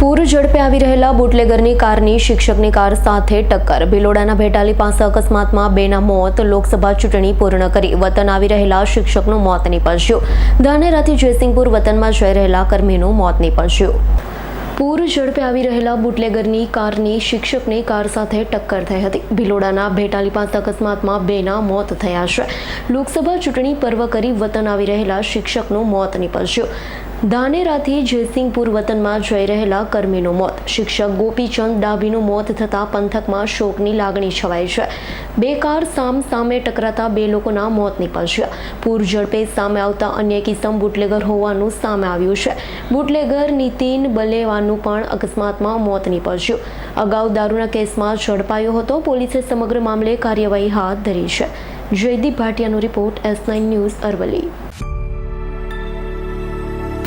પૂર ઝડપે આવી રહેલા બુટલેગરની કારની શિક્ષકની કાર સાથે ટક્કર. ભિલોડાના ભેટાલી પાસે અકસ્માતમાં બેના મોત, લોકસભા ચૂંટણી પૂર્ણ કરી વતન આવી રહેલા શિક્ષકનું મોત નીપજ્યું. ધાનેરાથી જયસિંહપુર વતનમાં જઈ રહેલા કર્મીનું મોત નીપજ્યું. પૂર ઝડપે આવી રહેલા બુટલેગરની કારની શિક્ષકની કાર સાથે ટક્કર થઈ હતી. ભિલોડાના ભેટાલી પાસે અકસ્માતમાં બેના મોત થયા છે. લોકસભા ચૂંટણી પર્વ કરી વતન આવી રહેલા શિક્ષકનું મોત નીપજ્યું. ધાનેરાથી જયસિંહપુર વતનમાં જઈ રહેલા કર્મીનું મોત. શિક્ષક ગોપીચંદ ડાભીનું મોત થતાં પંથકમાં શોકની લાગણી છવાઈ છે. બે કાર સામ સામે ટકરાતા બે લોકોના મોત નીપજ્યા. પૂર ઝડપે સામે આવતા અન્ય કિસ્સમ બુટલેગર હોવાનું સામે આવ્યું છે. બુટલેગર નીતિન બલેવાનું પણ અકસ્માતમાં મોત નીપજ્યું. અગાઉ દારૂના કેસમાં ઝડપાયો હતો. પોલીસે સમગ્ર મામલે કાર્યવાહી હાથ ધરી છે. Jaydeep ભાટિયાનો report S nine news Aravalli.